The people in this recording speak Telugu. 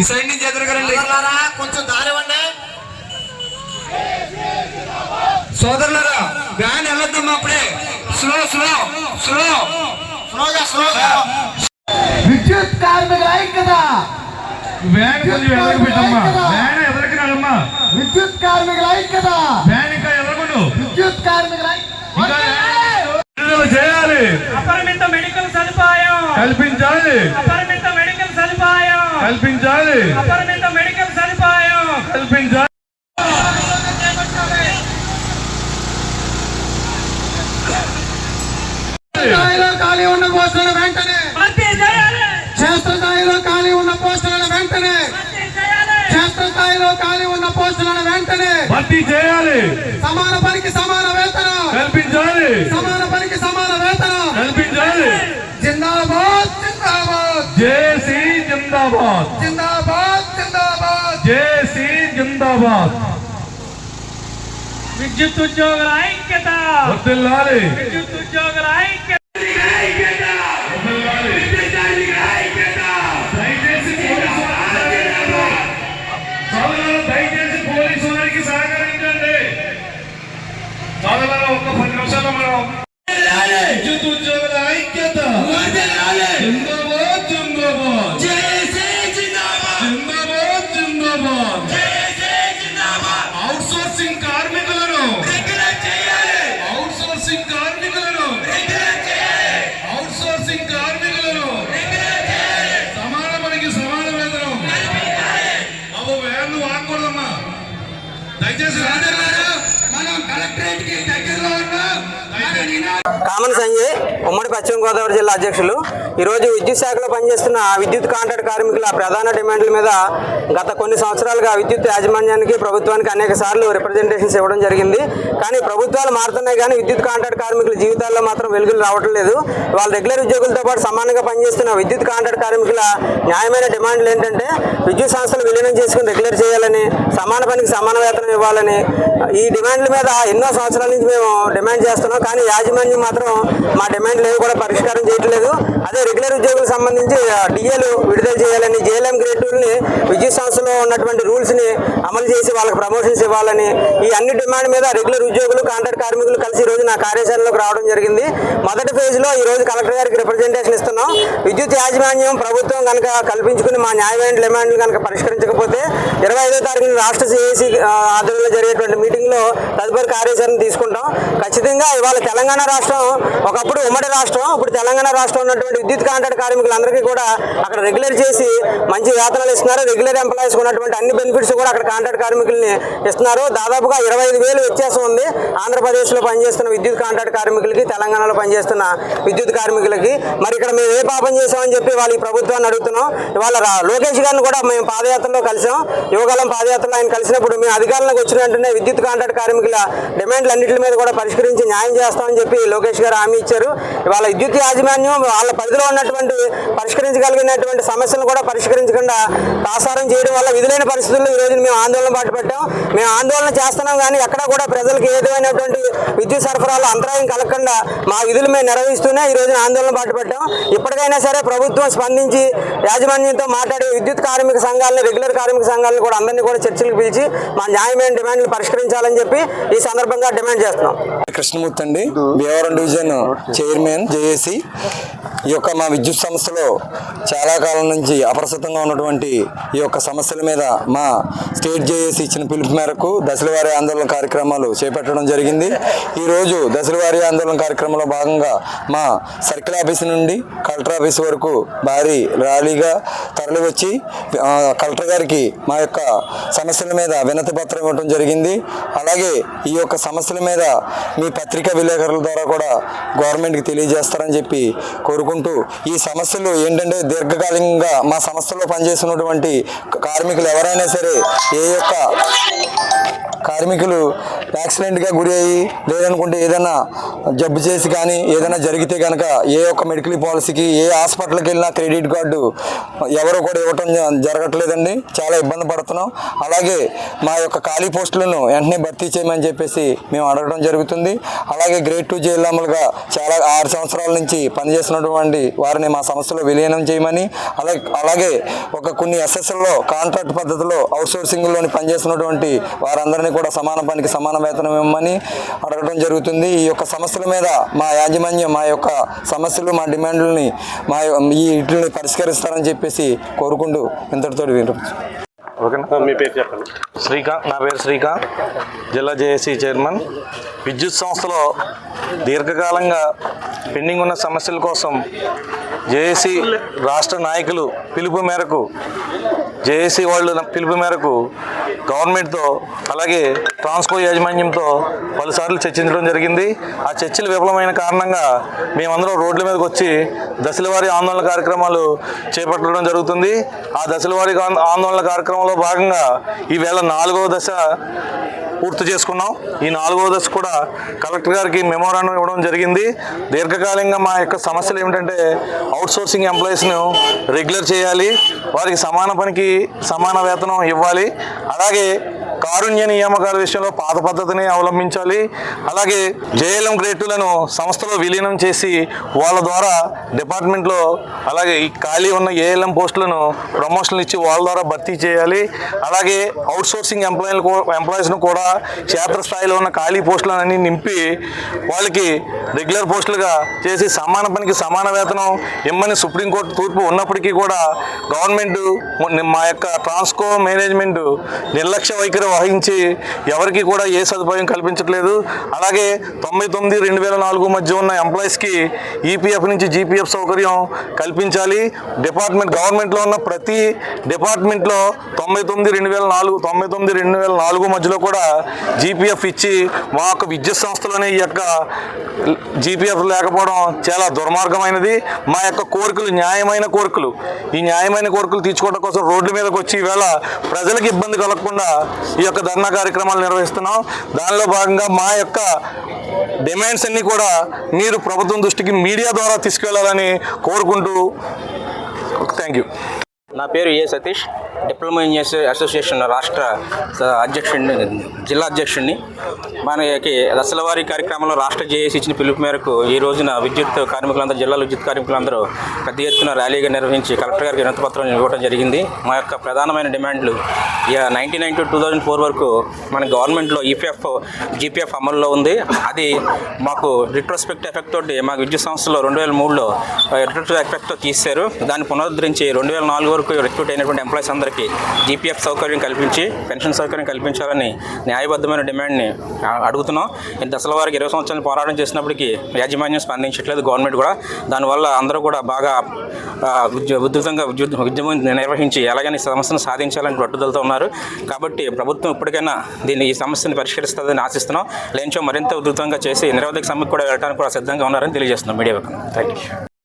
ఈ సైడ్ నుంచి ఎదురుగారండి కొంచెం దారివ్వండి సోదరులారా వ్యాన్ వెళ్ళొద్దమ్మా అప్పుడే. Slow slow slow. స్లోగా స్లోగా. విద్యుత్ కార్మికుల ఐక్యత. వ్యాన్ కొంచెం ఎదరికి పెట్టమ్మా. వ్యాన్ ఎదరికి రాదమ్మా విద్యుత్ కార్మికుల ఐక్యత. వ్యాన్ ఇంకా ఎదరకుండు విద్యుత్ కార్మికుల చేయాలి అపరిమిత మెడికల్ సదుపాయం. కల్పించాలి. అపరిమిత కల్పించాలి. అపరిమిత మెడికల్ సదుపాయం. కల్పించాలి. స్థాయిలో ఖాళీ ఉన్న పోస్టులను వెంటనే భర్తీ చేయాలి. క్షేత్ర స్థాయిలో ఖాళీ ఉన్న పోస్టులను వెంటనే క్షేత్ర స్థాయిలో ఖాళీ ఉన్న పోస్టులను వెంటనే భర్తీ చేయాలి. సమాన పనికి సమాన వేతనం. కల్పించాలి. సమాన పనికి సమాన వేతనం. కల్పించాలి. జిందాబాద్ విద్యుత్ ఉద్యోగుల ఐక్యత వర్తిల్లాలి విద్యుత్ ఉద్యోగుల ఐక్యత కామన్ సంజయ్ ఉమ్మడి పశ్చిమ గోదావరి జిల్లా అధ్యక్షులు. ఈరోజు విద్యుత్ శాఖలో పనిచేస్తున్న విద్యుత్ కాంట్రాక్ట్ కార్మికుల ప్రధాన డిమాండ్ల మీద గత కొన్ని సంవత్సరాలుగా విద్యుత్ యాజమాన్యానికి ప్రభుత్వానికి అనేక సార్లు రిప్రజెంటేషన్స్ ఇవ్వడం జరిగింది. కానీ ప్రభుత్వాలు మారుతున్నాయి కానీ విద్యుత్ కాంట్రాక్ట్ కార్మికుల జీవితాల్లో మాత్రం వెలుగులు రావడం లేదు. వాళ్ళ రెగ్యులర్ ఉద్యోగులతో పాటు సమానంగా పనిచేస్తున్న విద్యుత్ కాంట్రాక్ట్ కార్మికుల న్యాయమైన డిమాండ్లు ఏంటంటే విద్యుత్ సంస్థలు విలీనం చేసుకుని రెగ్యులర్ చేయాలని సమాన పనికి సమాన వేతనం ఇవ్వాలని ఈ డిమాండ్ల మీద ఎన్నో సంవత్సరాల నుంచి మేము డిమాండ్ చేస్తున్నాం. కానీ యాజమాన్యం మాత్రం మా డిమాండ్లు ఏవి కూడా పరిష్కారం చేయట్లేదు. అదే రెగ్యులర్ ఉద్యోగులకు సంబంధించి డిఏలు విడుదల చేయాలని జేఎల్ఎం గ్రేడ్ని విద్యుత్ సంస్థలో ఉన్నటువంటి రూల్స్ని అమలు చేసి వాళ్ళకి ప్రమోషన్స్ ఇవ్వాలని ఈ అన్ని డిమాండ్ మీద రెగ్యులర్ ఉద్యోగులు కాంట్రాక్ట్ కార్మికులు కలిసి ఈ రోజు నా కార్యాచరణలోకి రావడం జరిగింది. మొదటి ఫేజ్లో ఈ రోజు కలెక్టర్ గారికి రిప్రజెంటేషన్ ఇస్తున్నాం. విద్యుత్ యాజమాన్యం ప్రభుత్వం కనుక కల్పించుకుని మా న్యాయమైన డిమాండ్లు కనుక పరిష్కరించకపోతే ఇరవై ఐదో తారీఖున రాష్ట్ర సిఏసి ఆధ్వర్యంలో జరిగేటువంటి మీటింగ్లో తదుపరి కార్యాచరణ తీసుకుంటాం. ఖచ్చితంగా ఇవాళ తెలంగాణ రాష్ట్రం ఒకప్పుడు ఉమ్మడి రాష్ట్రం ఇప్పుడు తెలంగాణ రాష్ట్రం ఉన్నటువంటి విద్యుత్ కాంట్రాక్ట్ కార్మికులందరికీ కూడా అక్కడ రెగ్యులర్ చేసి మంచి వేతనాలు ఇస్తున్నారు. రెగ్యులర్ ఎంప్లాయీస్ ఉన్నటువంటి అన్ని బెనిఫిట్స్ కూడా అక్కడ కాంట్రాక్ట్ కార్మికుల్ని ఇస్తున్నారు. దాదాపుగా ఇరవై ఐదు వేలు వ్యత్యాసం ఉంది. ఆంధ్రప్రదేశ్లో పనిచేస్తున్న విద్యుత్ కాంట్రాక్ట్ కార్మికులకి తెలంగాణలో పనిచేస్తున్న విద్యుత్ కార్మికులకి. మరి ఇక్కడ మేము ఏ పాపం చేసామని చెప్పి వాళ్ళ ప్రభుత్వాన్ని అడుగుతున్నాం. ఇవాళ లోకేష్ గారిని కూడా మేము పాదయాత్రలో కలిసాం. యువకాలం పాదయాత్రలో ఆయన కలిసినప్పుడు మేము అధికారంలోకి వచ్చిన వెంటనే విద్యుత్ కాంట్రాక్ట్ కార్మికుల డిమాండ్లు అన్నింటి మీద కూడా పరిష్కరించి న్యాయం చేస్తామని చెప్పి లోకేష్ గారు హామీ ఇచ్చారు. ఇవాళ విద్యుత్ యాజమాన్యం వాళ్ళ పరిధిలో ఉన్నటువంటి పరిష్కరించగలిగినటువంటి సమస్యలను కూడా పరిష్కరించకుండా తాసారం చేయడం వల్ల విధులైన పరిస్థితుల్లో ఈ రోజు మేము ఆందోళన పాటుపడ్డాం. మేము ఆందోళన చేస్తున్నాం కానీ ఎక్కడ కూడా ప్రజలకు ఏదైనటువంటి విద్యుత్ సరఫరాలో అంతరాయం కలగకుండా మా విధులు మేము నిర్వహిస్తూనే ఈ రోజున ఆందోళన పాటుపడ్డాం. ఇప్పటికైనా సరే ప్రభుత్వం స్పందించి యాజమాన్యంతో మాట్లాడి విద్యుత్ కార్మిక సంఘాలను రెగ్యులర్ కార్మిక సంఘాలను కూడా అందరినీ కూడా చర్చలకు పిలిచి మా న్యాయమైన డిమాండ్లు పరిష్కరించాలని చెప్పి ఈ సందర్భంగా డిమాండ్ చేస్తున్నాం. కృష్ణమూర్తి అండి భీమవరం డివిజన్ చైర్మన్ జేఏసి. ఈ యొక్క మా విద్యుత్ సంస్థలో చాలా కాలం నుంచి అప్రస్తుతంగా ఉన్నటువంటి ఈ యొక్క సమస్య సమస్యల మీద మా స్టేట్ జేఏసి ఇచ్చిన పిలుపు మేరకు దశలవారీ ఆందోళన కార్యక్రమాలు చేపట్టడం జరిగింది. ఈరోజు దశలవారీ ఆందోళన కార్యక్రమంలో భాగంగా మా సర్కిల్ ఆఫీస్ నుండి కలెక్టర్ ఆఫీస్ వరకు భారీ ర్యాలీగా తరలివచ్చి కలెక్టర్ గారికి మా యొక్క సమస్యల మీద వినతి పత్రం ఇవ్వడం జరిగింది. అలాగే ఈ యొక్క సమస్యల మీద మీ పత్రికా విలేకరుల ద్వారా కూడా గవర్నమెంట్కి తెలియజేస్తారని చెప్పి కోరుకుంటూ ఈ సమస్యలు ఏంటంటే దీర్ఘకాలికంగా మా సంస్థలో పనిచేస్తున్నటువంటి కార్మికులు ఎవరైనా సరే ఏ యొక్క కార్మికులు యాక్సిడెంట్గా గురి అయ్యి లేదనుకుంటే ఏదైనా జబ్బు చేసి కానీ ఏదైనా జరిగితే కనుక ఏ ఒక్క మెడికల్ పాలసీకి ఏ హాస్పిటల్కి వెళ్ళినా క్రెడిట్ కార్డు ఎవరు కూడా ఇవ్వటం జ- జరగట్లేదండి. చాలా ఇబ్బంది పడుతున్నాం. అలాగే మా యొక్క ఖాళీ పోస్టులను వెంటనే భర్తీ చేయమని చెప్పేసి మేము అడగడం జరుగుతుంది. అలాగే గ్రేడ్ టూ జైలమ్మలుగా చాలా ఆరు సంవత్సరాల నుంచి పనిచేస్తున్నటువంటి వారిని మా సంస్థలో విలీనం చేయమని అలాగే అలాగే ఒక కొన్ని ఎస్ఎస్ఎల్లో కాంట్రాక్ట్ పద్ధతిలో అవుట్సోర్సింగ్లోని పనిచేస్తున్నటువంటి వారందరినీ కూడా సమాన పనికి సమాన వేతనం ఇవ్వమని అడగడం జరుగుతుంది. ఈ యొక్క సమస్యల మీద మా యాజమాన్యం మా యొక్క సమస్యలు మా డిమాండ్లని మా ఈ వీటిని పరిష్కరిస్తారని చెప్పేసి కోరుకుంటూ ఇంతటితో ఓకేనా? మీ పేరు చెప్పండి. శ్రీకాంత్ నా పేరు శ్రీకాంత్ జిల్లా జేఏసీ చైర్మన్. విద్యుత్ సంస్థలో దీర్ఘకాలంగా పెండింగ్ ఉన్న సమస్యల కోసం జేఏసీ రాష్ట్ర నాయకులు పిలుపు మేరకు జేఏసీ వాళ్ళు పిలుపు మేరకు గవర్నమెంట్తో అలాగే ట్రాన్స్కో యాజమాన్యంతో పలుసార్లు చర్చించడం జరిగింది. ఆ చర్చలు విఫలమైన కారణంగా మేమందరం రోడ్ల మీదకి వచ్చి దశలవారీ ఆందోళన కార్యక్రమాలు చేపట్టడం జరుగుతుంది. ఆ దశలవారీ ఆందోళన కార్యక్రమంలో భాగంగా ఈవేళ నాలుగవ దశ పూర్తి చేసుకున్నాం. ఈ నాలుగవ దశ కూడా కలెక్టర్ గారికి మెమోరాండం ఇవ్వడం జరిగింది. దీర్ఘకాలంగా మా యొక్క సమస్యలు ఏమిటంటే అవుట్ సోర్సింగ్ ఎంప్లాయీస్ను రెగ్యులర్ చేయాలి. వారికి సమాన పనికి సమాన వేతనం ఇవ్వాలి. అలాగే que కారుణ్య నియామకాల విషయంలో పాత పద్ధతిని అవలంబించాలి. అలాగే జేఎల్ఎం గ్రేటులను సంస్థలో విలీనం చేసి వాళ్ళ ద్వారా డిపార్ట్మెంట్లో అలాగే ఈ ఖాళీ ఉన్న ఏఎల్ఎం పోస్టులను ప్రమోషన్లు ఇచ్చి వాళ్ళ ద్వారా భర్తీ చేయాలి. అలాగే అవుట్సోర్సింగ్ ఎంప్లాయీలు ఎంప్లాయీస్ను కూడా క్షేత్రస్థాయిలో ఉన్న ఖాళీ పోస్టులన్నీ నింపి వాళ్ళకి రెగ్యులర్ పోస్టులుగా చేసి సమాన పనికి సమాన వేతనం ఇమ్మని సుప్రీంకోర్టు తూర్పు ఉన్నప్పటికీ కూడా గవర్నమెంట్ మా యొక్క ట్రాన్స్కో మేనేజ్మెంట్ నిర్లక్ష్య వైఖరి వహించి ఎవరికి కూడా ఏ సదుపాయం కల్పించట్లేదు. అలాగే తొంభై తొమ్మిది రెండు వేల నాలుగు మధ్య ఉన్న ఎంప్లాయీస్కి ఈపీఎఫ్ నుంచి జీపీఎఫ్ సౌకర్యం కల్పించాలి. డిపార్ట్మెంట్ గవర్నమెంట్లో ఉన్న ప్రతి డిపార్ట్మెంట్లో తొంభై తొమ్మిది రెండు వేల నాలుగు తొంభై తొమ్మిది రెండు వేల నాలుగు మధ్యలో కూడా జీపీఎఫ్ ఇచ్చి మా యొక్క విద్యుత్ సంస్థలోనే ఈ యొక్క జీపీఎఫ్ లేకపోవడం చాలా దుర్మార్గమైనది. మా యొక్క కోరికలు న్యాయమైన కోరికలు. ఈ న్యాయమైన కోరికలు తీర్చుకోవడం కోసం రోడ్ల మీదకి వచ్చి ఈవేళ ప్రజలకు ఇబ్బంది కలగకుండా ఈ యొక్క ధర్నా కార్యక్రమాలు నిర్వహిస్తున్నాం. దానిలో భాగంగా మా యొక్క డిమాండ్స్ అన్నీ కూడా మీరు ప్రభుత్వం దృష్టికి మీడియా ద్వారా తీసుకెళ్ళాలని కోరుకుంటూ థ్యాంక్ యూ నా పేరు A Satish. Diploma engineers association రాష్ట్ర అధ్యక్షుడిని జిల్లా అధ్యక్షుడిని. మనకి దశలవారి కార్యక్రమంలో రాష్ట్ర జేఏసీ ఇచ్చిన పిలుపు మేరకు ఈ రోజున విద్యుత్ కార్మికులందరూ జిల్లా విద్యుత్ కార్మికులందరూ పెద్ద ఎత్తున ర్యాలీగా నిర్వహించి కలెక్టర్ గారికి వినతిపత్రం ఇవ్వడం జరిగింది. మా యొక్క ప్రధానమైన డిమాండ్లు nineteen nine to two thousand four వరకు మన గవర్నమెంట్లో ఈపీఎఫ్ జీపీఎఫ్ అమల్లో ఉంది. అది మాకు రిట్రోస్పెక్ట్ ఎఫెక్ట్ తోటి మా విద్యుత్ సంస్థలో రెండు వేల మూడులో రిట్రోస్పెక్ట్ ఎఫెక్ట్ తీశారు. దాన్ని పునరుద్ధరించి రెండు వేల నాలుగు వరకు రిక్రూట్ అయినటువంటి ఎంప్లాయీస్ అందరికీ జీపీఎఫ్ సౌకర్యం కల్పించి పెన్షన్ సౌకర్యం కల్పించాలని న్యాయబద్ధమైన డిమాండ్ని అడుగుతున్నాం. ఈ దశల వారికి ఇరవై సంవత్సరాలు పోరాటం చేసినప్పటికీ యాజమాన్యం స్పందించట్లేదు. గవర్నమెంట్ కూడా దానివల్ల అందరూ కూడా బాగా ఆ, ఉధృతంగా ఉద్యమం నిర్వహించి ఎలాగైనా ఈ సమస్యను సాధించాలని పట్టుదలతో ఉన్నారు. కాబట్టి ప్రభుత్వం ఇప్పటికైనా దీన్ని ఈ సమస్యను పరిష్కరిస్తుందని ఆశిస్తున్నాం. లేంచో మరింత ఉధృతంగా చేసి నిరవధిక సమ్మెకు కూడా వెళ్ళడానికి కూడా సిద్ధంగా ఉన్నారని తెలియజేస్తున్నాం మీడియా థ్యాంక్ యూ